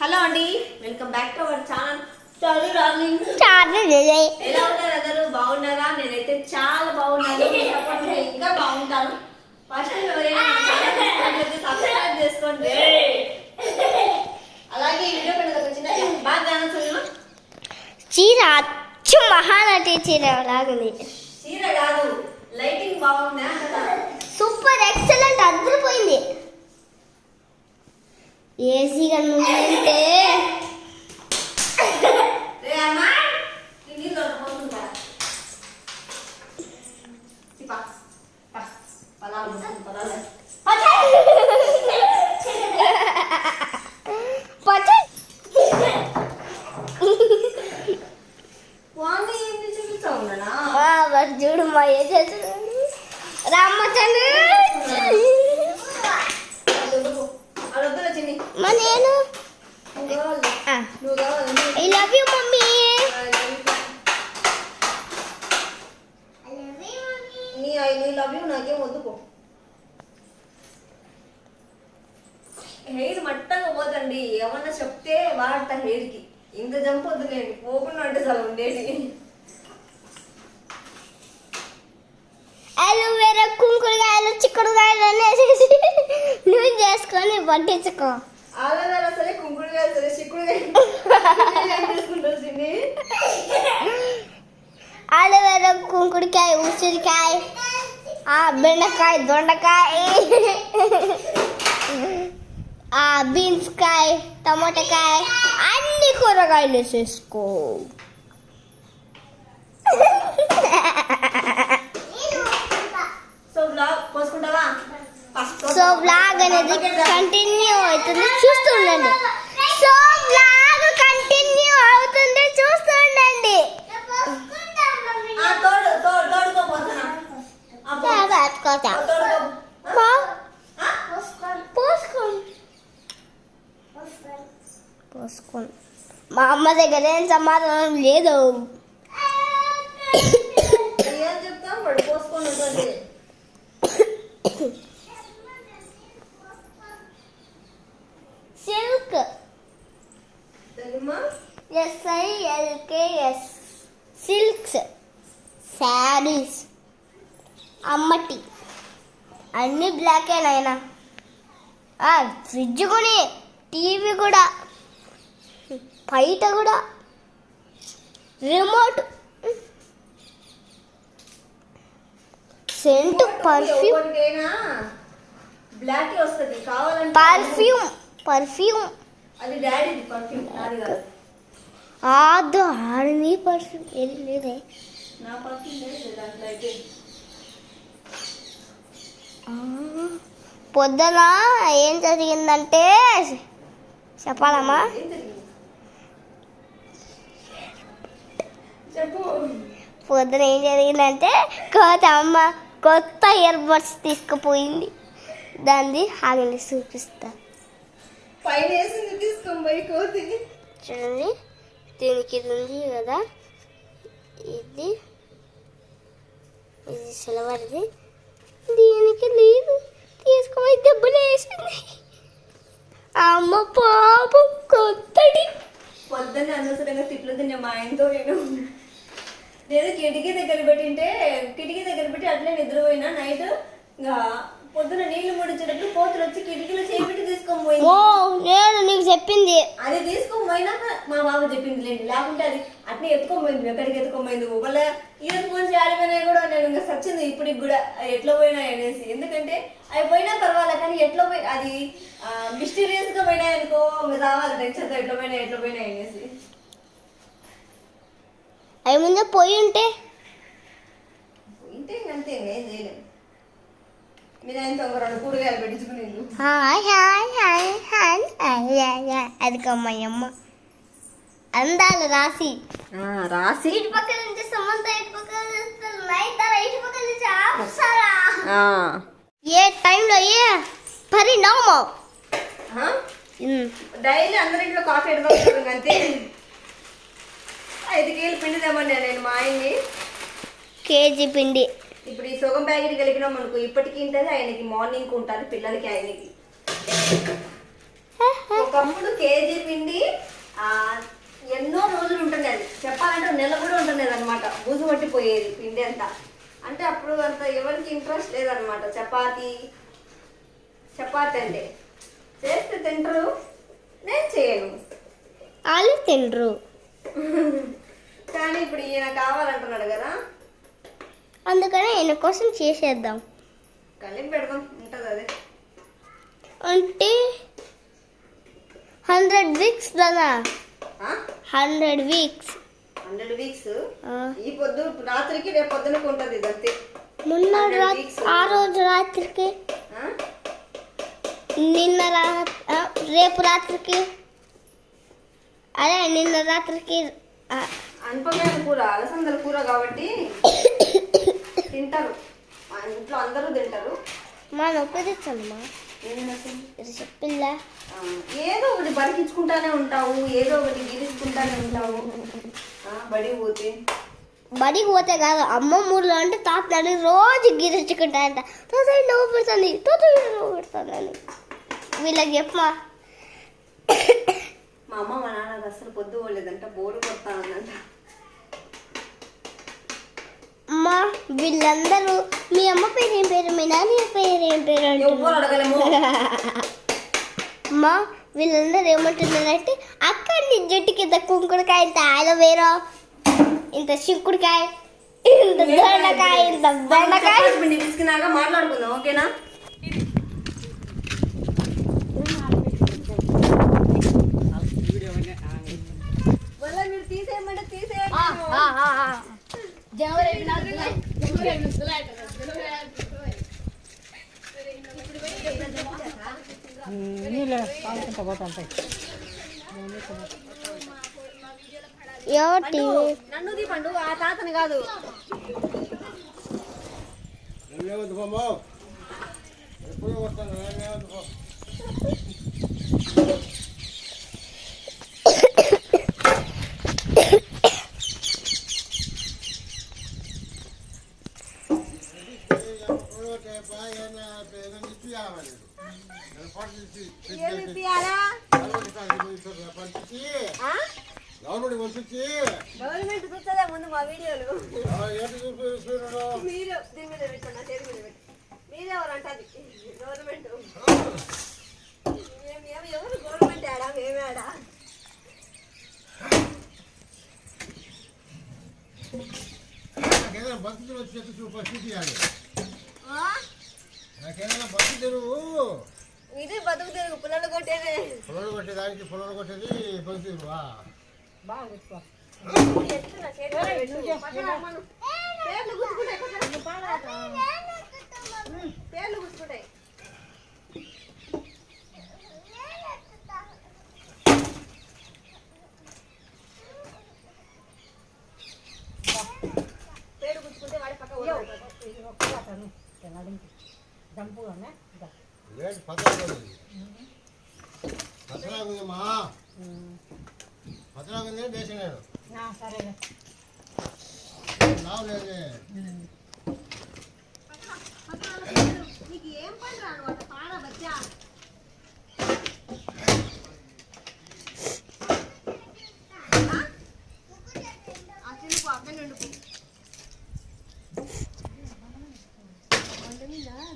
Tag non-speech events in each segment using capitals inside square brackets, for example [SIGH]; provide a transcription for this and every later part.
Hello అండి welcome back to our channel. ఎలా ఉన్నారు అందరూ? బాగున్నారా? నేనైతే చాలా బాగున్నాను. ఇంకా బాగుంటాను. ఫస్ట్ సబ్స్క్రైబ్ చేసుకోండి. అలాగే వీడియో చిన్న బాగా ధ్యానం చీర అచ్చు మహానటి చీర లాగుంది. చీర కాదు. లైటింగ్ బాగుందా? సూపర్ ఎక్సలెంట్ అదిరిపోయింది ఏసీ కనుంటే రే అమ్మా ఈ నీళ్ళు దొరకపోతుందా పా పా పలాలు పలాలు వాణి ఏంటి చూపిస్తా ఉన్నానా చూడు మా ఏ చేస్తున్నాడు రామ్మచంద్ర అడొద్దులే చిన్ని మా నేను నువ్వు కావాలి నువ్వు కావాలి ఐ లవ్ యూ మమ్మీ నీ ఐ నీ లవ్ యూ నాకేం వద్దుకో హెయిర్ మట్టంగా పోతండి ఏమన్నా చెప్తే వాడతా హెయిర్కి ఇంత జంప్ వద్దులేండి. పోకుండా అంటే చాలా ఉండేది. అలోవేరా కుంకుడుకాయలు చిక్కుడుకాయలు అనేసి నువ్వు చేసుకొని పట్టించుకో. ఆలవేళ సరే కుంకుడుగా సరే చిన్ని? అలోవేరా కుంకుడుకాయ ఉసిరికాయ ఆ బెండకాయ దొండకాయ. ఆ బీన్స్ కాయ టమాటకాయ అన్ని కూరగాయలు వేసేసుకో. సో బ్లాగ్ అనేది కంటిన్యూ అవుతుంది. చూస్తుండండి సో బ్లాగ్ కంటిన్యూ అవుతుంది. చూస్తుండండి ఆ పోసుకోండి మా అమ్మ దగ్గర ఏం సమాధానం లేదు. పోసుకొని సిల్క్. SILKS silks. శారీస్. అమ్మటి. అన్ని బ్లాకే నాయనా. ఫ్రిడ్జ్ కొని టీవీ కూడా. బయట కూడా రిమోట్ సెంట్ పర్ఫ్యూమ్ బ్లాక్ వస్తుంది. కావాలంటే పర్ఫ్యూమ్ పర్ఫ్యూమ్ అది డాడీది పర్ఫ్యూమ్ నాది కాదు. ఆదు ఆడిని పర్ఫ్యూమ్ ఏది లేదే. నా పర్ఫ్యూమ్ లేదు దాంట్లో అయితే పొద్దున ఏం జరిగిందంటే చెప్పాలమ్మా. పొద్దున ఏం జరిగిందంటే కోత అమ్మ కొత్త ఇయర్ బడ్స్ తీసుకుపోయింది. దాన్ని ఆగలి చూపిస్తా. పైన వేసింది తీసుకొని కోతి. చూడండి దీనికి ఇది ఉంది కదా. ఇది ఇది సిల్వర్ది. దీనికి లేదు. తీసుకుపోయి దెబ్బలు వేసింది. అమ్మ పాపం కొత్తది. పొద్దున్న అనవసరంగా తిట్లు తిన్నా మా ఆయనతో నేను నేను కిటికీ దగ్గర పెట్టింటే కిటికీ దగ్గర పెట్టి అట్లే నిద్రపోయినా. నైట్ ఇంకా పొద్దున నీళ్ళు ముడిచేటప్పుడు కోతులు వచ్చి కిటికీలో చేపెట్టి తీసుకొని పోయింది. ఓ నేను నీకు చెప్పింది. అది తీసుకొని పోయినాక మా బాబు చెప్పింది లేండి. లేకుంటే అది అట్నే ఎత్తుకొని పోయింది ఎక్కడికి ఎత్తుకొని పోయింది. మళ్ళీ ఇయర్ ఫోన్స్ ఆడిపోయినా కూడా నేను ఇంకా సచ్చింది ఇప్పటికి కూడా ఎట్లా పోయినాయి అనేసి. ఎందుకంటే అవి పోయినా పర్వాలే కానీ ఎట్లా పోయి అది మిస్టీరియస్గా పోయినాయి అనుకో రావాలి టెన్షన్తో ఎట్లా పోయినాయి ఎట్లా పోయినాయి అనేసి. అవి ముందే పోయి ఉంటే? ఇంతే అంతే ఇంకేం చేయలేము మీరు ఆయన ఒక రెండు కూరగాయలు పెట్టించుకుని hi hi hi hi hi అది కమ్మయ్యమ్మ అందాలు రాసి రాసి ఇటు పక్క నుంచి సమంత ఇటు పక్క నుంచి నైన్తారా ఇటు పక్క నుంచి ఆపుసారా? ఏ టైంలో ఏ పరిణామం. డైలీ అందరింట్లో కాఫీ ఎడతాం అంతే ఐదు కేజీలు పిండి తెమ్మన్నా నేను మా ఆయన్ని. కేజీ పిండి. ఇప్పుడు ఈ సుగం ప్యాకెట్ కలిపినాం అనుకో ఇప్పటికి ఉంటుంది ఆయనకి మార్నింగ్ ఉంటుంది పిల్లలకి ఆయనకి. ఒక ఒకప్పుడు కేజీ పిండి ఎన్నో రోజులు ఉంటుండేది చెప్పాలంటే నెల కూడా ఉంటుండేది అనమాట బూజు పట్టిపోయేది పిండి అంతా. అంటే అప్పుడు అంత ఎవరికి ఇంట్రెస్ట్ లేదనమాట. చపాతి చపాతి అంటే. చేస్తే తింటారు నేను చేయను. వాళ్ళు తినరు [LAUGHS] కానీ ఇప్పుడు ఈయన కావాలంటున్నాడు కదా. అందుకని ఆయన కోసం చేసేద్దాం. కలిపి పెడదాం ఉంటుంది అదే. అంటే హండ్రెడ్ వీక్స్ దాదా హండ్రెడ్ వీక్స్ హండ్రెడ్ వీక్స్ ఈ పొద్దు రాత్రికి రేపు పొద్దునకు ఉంటుంది ఇది అంతే. మొన్న 100 రాత్రి weeks. ఆ రోజు రాత్రికి? నిన్న రా ఆ, రేపు రాత్రికి. అదే నిన్న రాత్రికి అనపకాయల కూర అలసందల కూర కాబట్టి తింటారు. మా ఇంట్లో అందరూ తింటారు. మా నొప్పి తెచ్చమ్మా చెప్పిందా? ఏదో ఒకటి బరికించుకుంటానే ఉంటావు ఏదో ఒకటి గిరించుకుంటానే ఉంటావు. బడి పోతే? బడికి పోతే కాదు అమ్మ ఊర్లో అంటే తాత నన్ను రోజు గిరించుకుంటాయంట నవ్వు పెడుతుంది? నవ్వు పెడుతుంది అని. వీళ్ళకి చెప్పమా? మా అమ్మ మా నాన్న అసలు పొద్దు పోలేదంట బోరు కొడతానంట అమ్మా వీళ్ళందరూ మీ అమ్మ పేరు ఏం పేరు మీ నాన్న పేరు ఏం పేరు ఎవ్వరు అడగలేము. అమ్మా వీళ్ళందరూ ఏమంటున్నారంటే అక్క నీ జుట్టు కింద కుంకుడుకాయ ఇంత ఆలోవేరా ఇంత చిక్కుడుకాయ ఇంత దొండకాయ ఇంత బెండకాయ. మాట్లాడుకుందాం ఓకేనా? మళ్ళా మీరు తీసేయమంటే తీసేయండి ఏమిటి నన్ను దీపండు ఆ తాతని కాదు. ఏమవుతుంది బామ్మ? ఎప్పుడు నాకేదైనా భక్తి తెరువు వచ్చి చూప చూపించాలి ఆ? నాకేదైనా భక్తి తెరువు. ఇది బతుకు తిరుగు పిల్లలు కొట్టేదే. పొలాలు కొట్టేదానికి పొలాలు కొట్టేది భక్తి తెరువా. పేర్లు గుర్తుకుంటాయి. పేర్లు గుర్తుకుంటాయి పేరు గుర్తుకుంటే వాడి పక్క ఊరు ఏంటి పత్రాలు పత్రాగుందమ్మా పత్రాగుంది దేశం నేను లావు లేదే నీకు ఏం పని రాను అంట పాడ బచ్చా ఆ చిన్న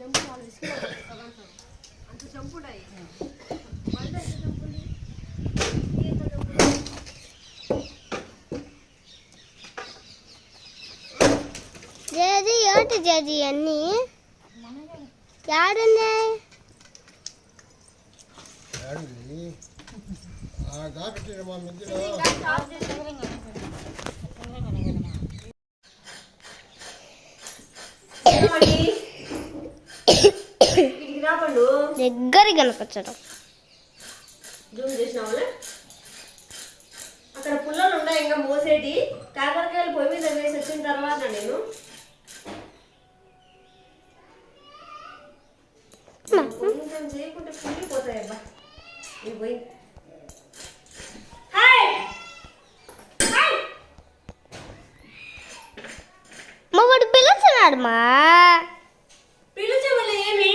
అక్కడ నుండి అంత చంపుడాయి వంట ఎంత చంపుంది ఎంత చంపుంది జేజీ ఏంటి జేజీ అన్నీ యాడున్నాయి? ఏడుంది ఆ దాపెట్టిన మా మధ్యలో దగ్గర కనపచ్చడం జూమ్ చేసిన వాళ్ళే అక్కడ పుల్లలు ఉన్నాయి ఇంకా మోసేటి. కాకరకాయలు పొయ్యి మీద వేసి వచ్చిన తర్వాత నేను చేయకుంటే కుళ్ళిపోతాయి అబ్బా. ఇవి పోయి హాయ్! హాయ్! మా వాడు పిలుస్తున్నాడు మా పిలిచే మళ్ళీ ఏమి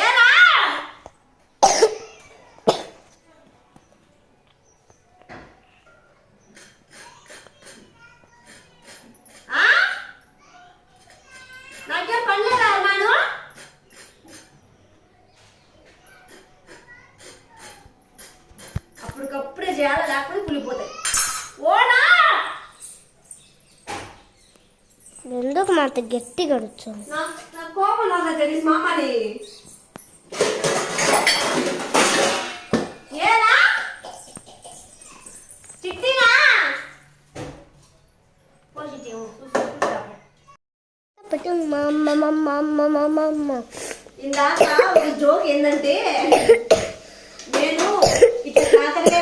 ఏరా చేయాలా లేకపోతే పులిపోతాయి ఓనా ఎందుకు అడుగుతుంది నా నా కోపం నాకు తెలిసి ఏనా చిట్టినా. పెట్టు మా అమ్మ మా అమ్మ మా అమ్మ ఇందాక ఒక జోక్ ఏంటంటే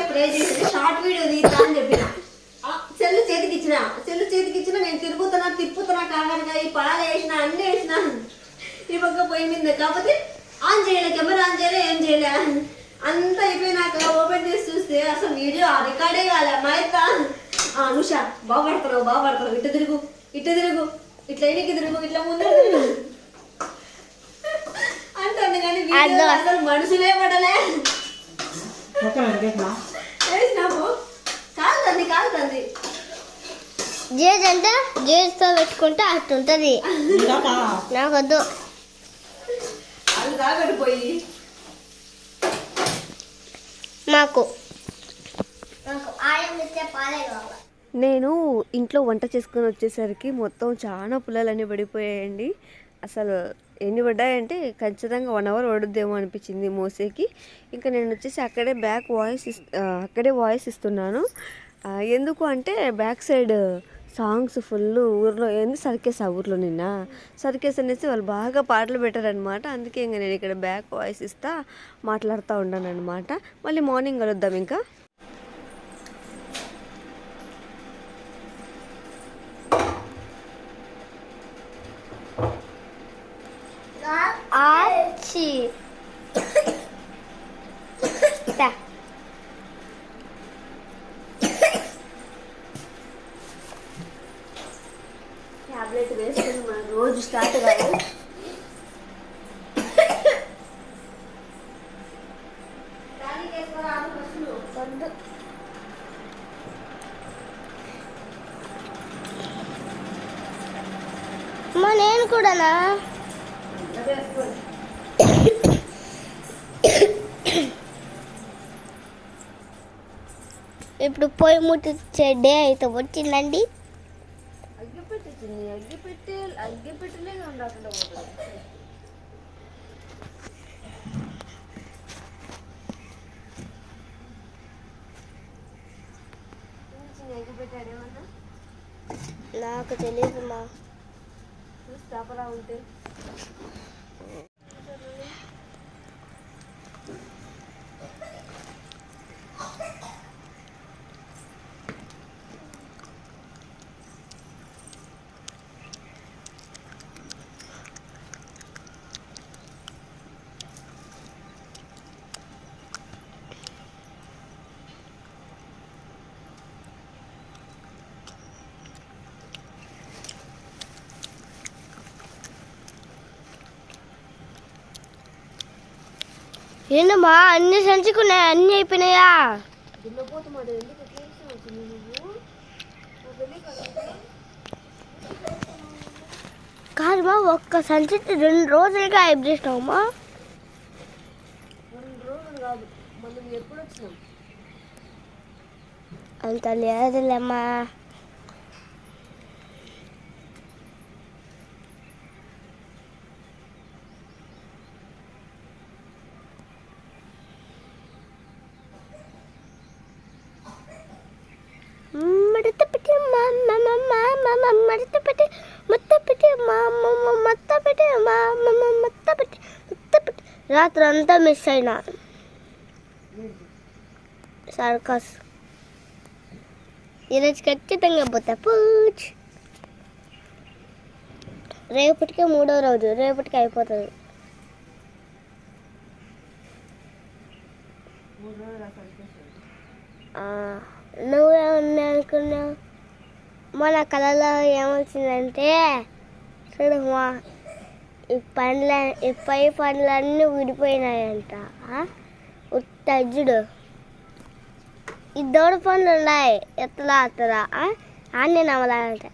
ఫ్రై చేసి షార్ట్ వీడియో తీస్తా అని చెప్పిన. ఆ, సెల్లు చేతికి ఇచ్చిన సెల్లు చేతికి ఇచ్చిన నేను తిరుగుతున్నా తిప్పుతున్నా కాకరకాయ పాలు వేసిన అన్ని వేసిన ఈ పక్క పొయ్యి మీద. కాకపోతే ఆన్ చేయలే కెమెరా ఆన్ చేయలే ఏం చేయలే. అంతా అయిపోయినాక ఓపెన్ చేసి చూస్తే అసలు వీడియో రికార్డే కాలే. మా ఇత్త అనుష బాగా పడుతున్నావు బాగా పడుతున్నావు ఇటు తిరుగు ఇటు తిరుగు ఇట్లా వెనక్కి తిరుగు ఇట్లా ముందు అంటుంది కానీ వీడియో. అసలు మనుషులే పడలే. జేజ్ అంటే జేజ్తో పెట్టుకుంటే అట్టుంటది నాకు వద్దు వాళ్ళు తాగడిపోయి మాకు. నాకు ఆయం ఇస్తే పాలే కావాలి. నేను ఇంట్లో వంట చేసుకొని వచ్చేసరికి మొత్తం చాలా పుల్లలన్నీ పడిపోయాయండి. అసలు ఎన్ని పడ్డాయంటే ఖచ్చితంగా వన్ అవర్ పడుద్దేమో అనిపించింది మోసేకి. ఇంకా నేను వచ్చేసి అక్కడే బ్యాక్ వాయిస్ అక్కడే వాయిస్ ఇస్తున్నాను. ఎందుకు అంటే బ్యాక్ సైడ్ సాంగ్స్ ఫుల్ ఊర్లో ఏంది సర్కేస్ ఆ ఊర్లో నిన్న? సర్కేస్ అనేసి వాళ్ళు బాగా పాటలు పెట్టారనమాట అందుకే ఇంకా నేను ఇక్కడ బ్యాక్ వాయిస్ ఇస్తా మాట్లాడుతూ ఉన్నాను అనమాట మళ్ళీ మార్నింగ్ కలుద్దాం ఇంకా. టాబ్లెట్ వేసుకుని మన రోజు స్టార్ట్ కాదు నేను కూడానా ఇప్పుడు పొయ్యి ముట్టించే డే అయితే వచ్చిందండి. నాకు తెలియదు మా. చూసి చేపలా ఉంటే. ఏంటమ్మా అన్ని సంచుకున్నాయి? అన్ని అయిపోయినాయా. కాదమ్మా ఒక్క సంచి రెండు రోజులుగా అయిపు చేసినావమ్మా. అంత లేదులేమ్మా మడత పెట్టి మా మమ్మ మా మమ్మ మడత పెట్టి మొత్త పెట్టి మా మమ్మ మొత్త పెట్టి మా మమ్మ మొత్త పెట్టి మొత్త రాత్రంతా రాత్రి అంతా మిస్ అయినా సర్కస్ ఈరోజు ఖచ్చితంగా పోతా. పూచ్. రేపటికే మూడో రోజు. రేపటికి అయిపోతుంది. ఆ, నువ్వేమన్నా అనుకున్నావు. మన కళలో ఏమొచ్చిందంటే చూడమ్మా పండ్ల ఈ పై పండ్లన్నీ ఊడిపోయినాయంట ఆ? ఉత్తజ్జుడు ఈ దోడు పండ్లు ఉన్నాయి. ఎత్తలా అత్తలా. అన్నీ నమ్మలాలంట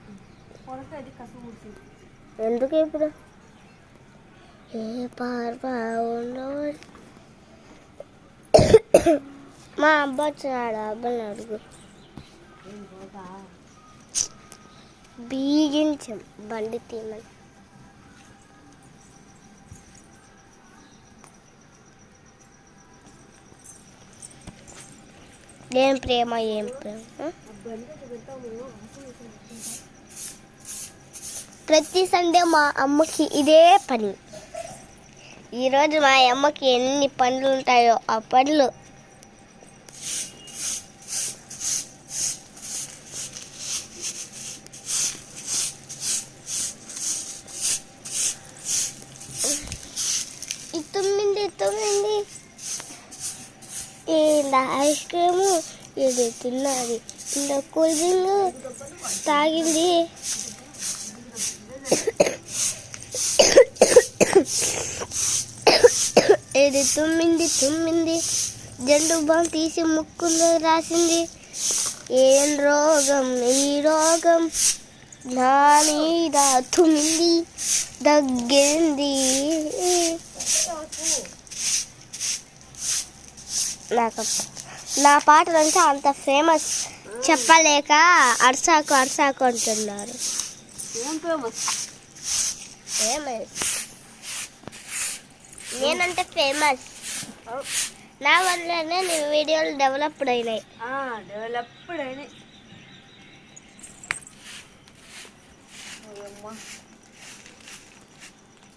ఎందుకు ఇప్పుడు? ఏ పార్వ ఉండవు మా అబ్బా వచ్చినాడు. అబ్బాయిని అడుగు. బీగించం బండి తీమని ఏం ప్రేమ ఏం ప్రేమ? ప్రతి సండే మా అమ్మకి ఇదే పని. ఈరోజు మా అమ్మకి ఎన్ని పనులు ఉంటాయో ఆ పనులు తొమ్మిది తొమ్మిది. ఇంత ఐస్ క్రీము ఇది తిన్నది ఇంత కూల్ డ్రింక్ తాగింది ఇది తుమ్మింది తుమ్మింది. జండు బాం తీసి ముక్కులో రాసింది. ఏం రోగం ఈ రోగం నా మీద తుమ్మింది దగ్గింది. నాకు నా పాటలు అంటే అంత ఫేమస్ చెప్పలేక అర్సాకు అర్సాకు అంటున్నారు. ఫేమస్ నేనంటే ఫేమస్ నా వల్లనే నీ వీడియోలు డెవలప్డ్ అయినాయి. డెవలప్డ్ అయినాయి.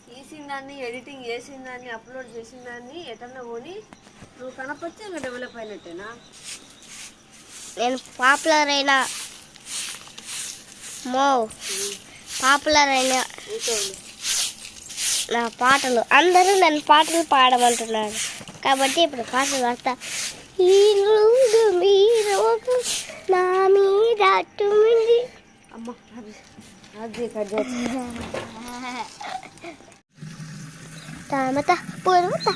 తీసిన దాన్ని ఎడిటింగ్ చేసిన దాన్ని అప్లోడ్ చేసిన దాన్ని ఎటన్నా పోని నువ్వు కనపొచ్చి ఇంకా డెవలప్ అయినట్టేనా? నేను పాపులర్ అయినా మో పాపులర్ అయినా నా పాటలు. అందరూ నన్ను పాటలు పాడమంటున్నారు. కాబట్టి ఇప్పుడు పాటలు పాడతా. ఈ రోగం ఈ రోగం నా మీద తుమ్మింది అమ్మ అది అది కట్ చేస్తా. తామత పూర్వత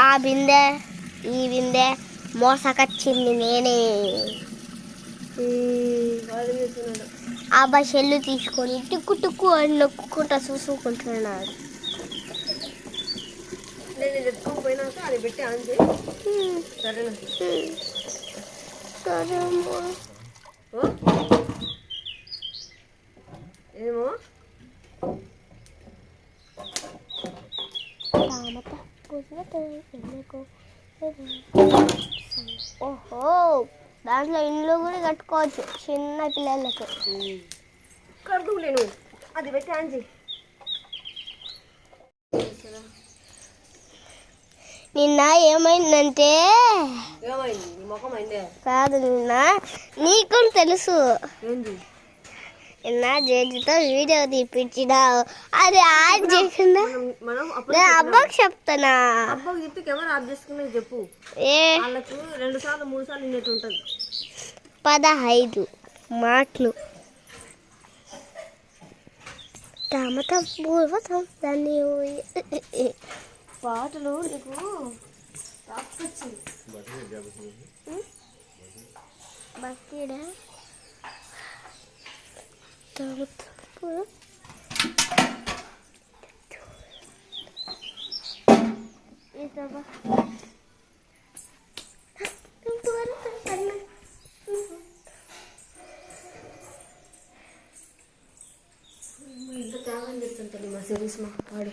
ఆ బిందె ఈ బిందె మోసకచ్చింది నేనే. ఆ చెల్లు తీసుకొని టిక్కు టిక్కు అని నొక్కుంటా చూసుకుంటున్నాడు. నేను ఇది ఎత్తుకొని పోయినాక అది పెట్టి ఆన్ చేయి హ్మ్, సరేనా హ్మ్. సరే అమ్మా. ఓ? ఏమో తామత పూర్వత కన్నికు ఓహో దాంట్లో ఇండ్లు కూడా కట్టుకోవచ్చు చిన్న పిల్లలకు. కడుతూ నేను. అది పెట్టి నిన్న ఏమైందంటే? కాదు నిన్న నీకు తెలుసు. నిన్న జడ్జితో వీడియో తీపించినావు అది ఆన్ చేసిందా మనం మనం అప్పుడు నేను అబ్బాకి చెప్తానా అబ్బాకి చెప్పి కెమెరా ఆఫ్ చేసుకునే చెప్పు ఏ వాళ్ళకు రెండు సార్లు మూడు సార్లు ఇన్నట్టు ఉంటుంది పదహైదు మాటలు టమట పూర్వతం దాన్ని పాటలు నీకు రాసుకొచ్చింది టమట పూర్వ ఇదబ్బా ఇంత త్యాగం చేస్తుంటాను మా సిరీస్ మా పాడు